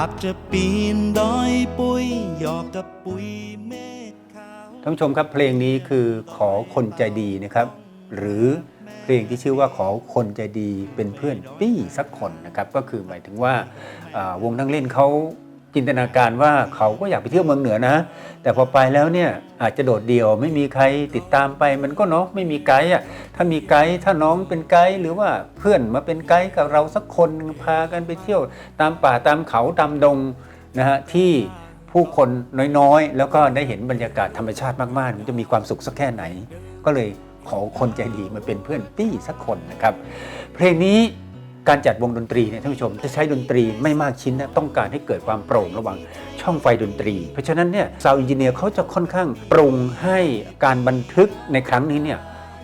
ากจะปีนดอยปุยหยอกกับปุยเมฆขาวท่านผู้ชมครับเพลงนี้คือขอคนใจดีนะครับ หรือเพลงที่ชื่อว่าขอคนใจดีเป็นเพื่อนปี้สักคนนะครับ ก็คือหมายถึงว่าอ่าวงทั้งเล่นเขา จินตนาการว่าเขาก็อยากไปเที่ยวเมืองเหนือนะ แต่พอไปแล้วเนี่ยอาจจะโดดเดี่ยวไม่มีใครติดตามไปมันก็เนาะไม่มีไกด์อะถ้ามีไกด์ถ้าน้องเป็นไกด์หรือว่าเพื่อนมาเป็นไกด์กับเราสักคนพากันไปเที่ยวตามป่าตามเขาตามดงนะฮะที่ผู้คนน้อยๆ แล้วก็ได้เห็นบรรยากาศธรรมชาติมากๆมันจะมีความสุขสักแค่ไหน ก็เลยขอคนใจดีมาเป็นเพื่อนปี้สักคนนะครับ เพลงนี้ การจัดวงดนตรีเนี่ยท่านผู้ชมจะใช้ดนตรีไม่มากชิ้นนะต้องการให้เกิดความโปร่งระหว่างช่องไฟดนตรี เพราะฉะนั้นเนี่ยซาวอินจิเนียร์เขาจะค่อนข้างปรุงให้การบันทึกในครั้งนี้เนี่ย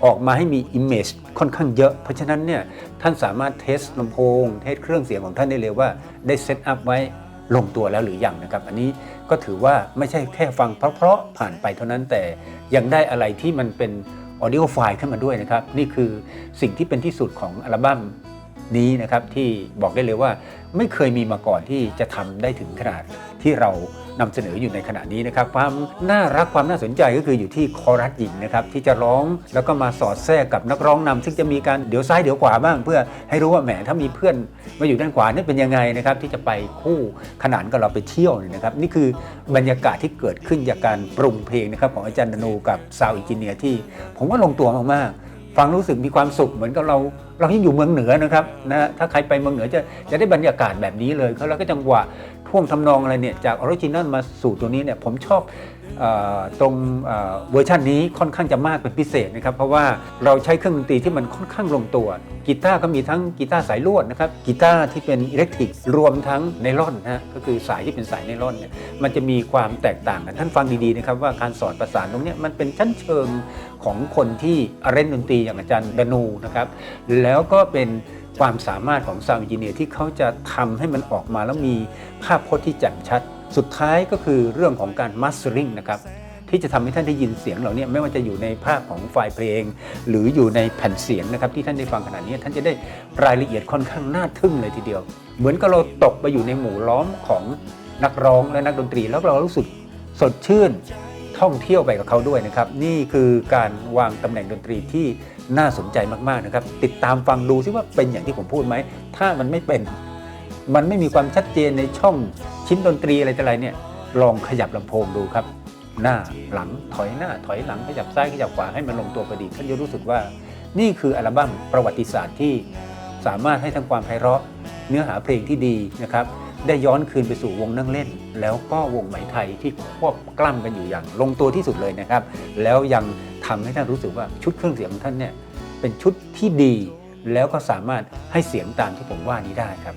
ออกมาให้มี Image ค่อนข้างเยอะ เพราะฉะนั้นเนี่ยท่านสามารถเทสลำโพง เทสเครื่องเสียงของท่านได้เลยว่าได้เซตอัพไว้ลงตัวแล้วหรือยังนะครับ อันนี้ก็ถือว่าไม่ใช่แค่ฟังเพราะๆผ่านไปเท่านั้นแต่ยังได้อะไรที่มันเป็นออดิโอไฟล์ขึ้นมาด้วยนะครับ นี่คือสิ่งที่เป็นที่สุดของอัลบั้ม นี้นะครับที่บอกได้เลยว่าไม่เคยมีมาก่อนที่จะทำได้ถึงขนาดที่เรานำเสนออยู่ในขณะนี้นะครับ ความน่ารักความน่าสนใจก็คืออยู่ที่คอรัสหญิงนะครับที่จะร้องแล้วก็มาสอดแทรกกับนักร้องนำซึ่งจะมีการเดี๋ยวซ้ายเดี๋ยวขวาบ้าง เพื่อให้รู้ว่าแหมถ้ามีเพื่อนมาอยู่ด้านขวานี่เป็นยังไงนะครับที่จะไปคู่ขนานกับเราไปเที่ยวเนี่ยนะครับ นี่คือบรรยากาศที่เกิดขึ้นจากการปรุงเพลงนะครับของอาจารย์ดนูกับซาวอินจิเนียที่ ผมว่าลงตัวมากๆฟังรู้สึกมีความสุขเหมือนกับเรา เรายังอยู่เมืองเหนือนะครับนะถ้าใครไปเมืองเหนือจะจะได้บรรยากาศแบบนี้เลยแล้วก็จังหวะท่วงทำนองอะไรเนี่ยจากออริจินัลมาสู่ตัวนี้เนี่ยผมชอบออตรงเวอร์ชันนี้ค่อนข้างจะมากเป็นพิเศษนะครับ เพราะว่าเราใช้เครื่องดนตรีที่มันค่อนข้างลงตัวกีตาร์ก็มีทั้งกีตาร์สายลวดนะครับกีตาร์ที่เป็นอิเล็กทริกรวมทั้งไนล่อนนะฮะก็คือสายที่เป็นสายไนล่อนเนี่ยมันจะมีความแตกต่างกันท่านฟังดีๆนะครับว่าการสอนประสานตรงนี้มันเป็นชั้นเชิงของคนที่เล่นดนตรีอย่างอาจารย์ดนูนะครับแล้วก็เป็นความสามารถของซาวด์ n ิเนียร์ที่เขาจะทำให้มันออกมาแล้วมีภาพพจน์ที่แจ่มชัด สุดท้ายก็คือเรื่องของการมัสเตอริงนะครับที่จะทำให้ท่านได้ยินเสียงเหล่านี้ไม่ว่าจะอยู่ในภาพของไฟล์เพลง หรืออยู่ในแผ่นเสียงนะครับที่ท่านได้ฟังขนาดนี้ท่านจะได้รายละเอียดค่อนข้างน่าทึ่งเลยทีเดียว เหมือนกับเราตกไปอยู่ในหมู่ล้อมของนักร้องและนักดนตรีแล้วเรารู้สึกสดชื่น ท่องเที่ยวไปกับเขาด้วยนะครับ นี่คือการวางตำแหน่งดนตรีที่น่าสนใจมากๆนะครับ ติดตามฟังดูซิว่าเป็นอย่างที่ผมพูดไหม ถ้ามันไม่เป็น มันไม่มีความชัดเจนในช่องชิ้นดนตรีอะไรต่ออะไรเนี่ย ลองขยับลำโพงดูครับ หน้าหลังถอยหน้าถอยหลังขยับซ้ายขยับขวาให้มันลงตัวพอดีท่านจะรู้สึกว่า นี่คืออัลบั้มประวัติศาสตร์ที่สามารถให้ทั้งความไพเราะเนื้อหาเพลงที่ดีนะครับ ได้ย้อนคืนไปสู่วงนั่งเล่น แล้วก็วงไหมไทยที่ควบกล้ำกันอยู่อย่างลงตัวที่สุดเลยนะครับ แล้วยังทำให้ท่านรู้สึกว่าชุดเครื่องเสียงของท่านเนี่ยเป็นชุดที่ดี แล้วก็สามารถให้เสียงตามที่ผมว่านี้ได้ครับ